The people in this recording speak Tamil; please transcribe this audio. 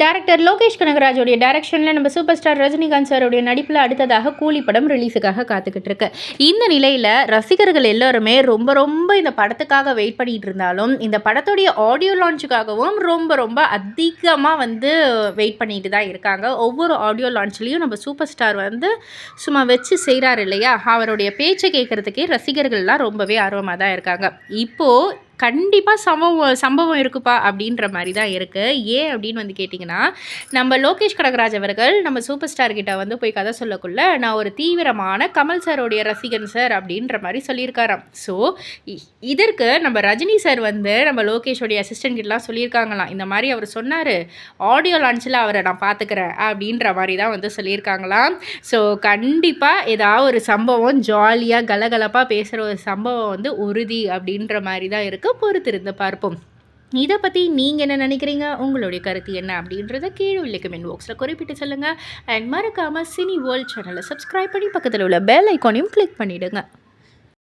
டேரக்டர் லோகேஷ் கனகராஜோடைய டைரக்ஷனில் நம்ம சூப்பர் ஸ்டார் ரஜினிகாந்த் சாரோடைய நடிப்பில் அடுத்ததாக கூலி படம் ரிலீஸுக்காக காத்துக்கிட்டு இருக்கு. இந்த நிலையில் ரசிகர்கள் எல்லாருமே ரொம்ப ரொம்ப இந்த படத்துக்காக வெயிட் பண்ணிட்டு இருந்தாலும் இந்த படத்துடைய ஆடியோ லான்ச்சுக்காகவும் ரொம்ப ரொம்ப அதிகமாக வந்து வெயிட் பண்ணிட்டு தான் இருக்காங்க. ஒவ்வொரு ஆடியோ லான்ச்லேயும் நம்ம சூப்பர் ஸ்டார் வந்து சும்மா வச்சு செய்கிறாரு இல்லையா? அவருடைய பேச்சை கேட்குறதுக்கே ரசிகர்கள்லாம் ரொம்பவே ஆர்வமாக தான் இருக்காங்க. இப்போது கண்டிப்பாக சம்பவம் சம்பவம் இருக்குப்பா அப்படின்ற மாதிரி தான் இருக்குது ஏன் அப்படின்னு வந்து கேட்டிங்கன்னா நம்ம லோகேஷ் கடகராஜ் அவர்கள் நம்ம சூப்பர் ஸ்டார் கிட்ட வந்து போய் கதை சொல்லக்குள்ள நான் ஒரு தீவிரமான கமல் சாரோடைய ரசிகன் சார் அப்படின்ற மாதிரி சொல்லியிருக்காராம். ஸோ இதற்கு நம்ம ரஜினி சார் வந்து நம்ம லோகேஷோடைய அசிஸ்டன்ட் கிட்டலாம் சொல்லியிருக்காங்களாம். இந்த மாதிரி அவர் சொன்னார் ஆடியோ லான்ச்சில் அவரை நான் பார்த்துக்கிறேன் அப்படின்ற மாதிரி தான் வந்து சொல்லியிருக்காங்களாம். ஸோ கண்டிப்பாக ஏதாவது ஒரு சம்பவம் ஜாலியாக கலகலப்பாக பேசுகிற ஒரு சம்பவம் வந்து உறுதி அப்படின்ற மாதிரி தான் இருக்குது பொறுத்திருந்து பார்ப்போம். இதை பற்றி நீங்கள் என்ன நினைக்கிறீங்க? உங்களுடைய கருத்து என்ன அப்படின்றத கீழே உள்ள கமெண்ட் பாக்ஸில் குறிப்பிட்டு சொல்லுங்கள் அண்ட் மறக்காமல் சினி வேர்ல்ட் சேனலை சப்ஸ்கிரைப் பண்ணி பக்கத்தில் உள்ள பெல் ஐக்கானையும் கிளிக் பண்ணிவிடுங்க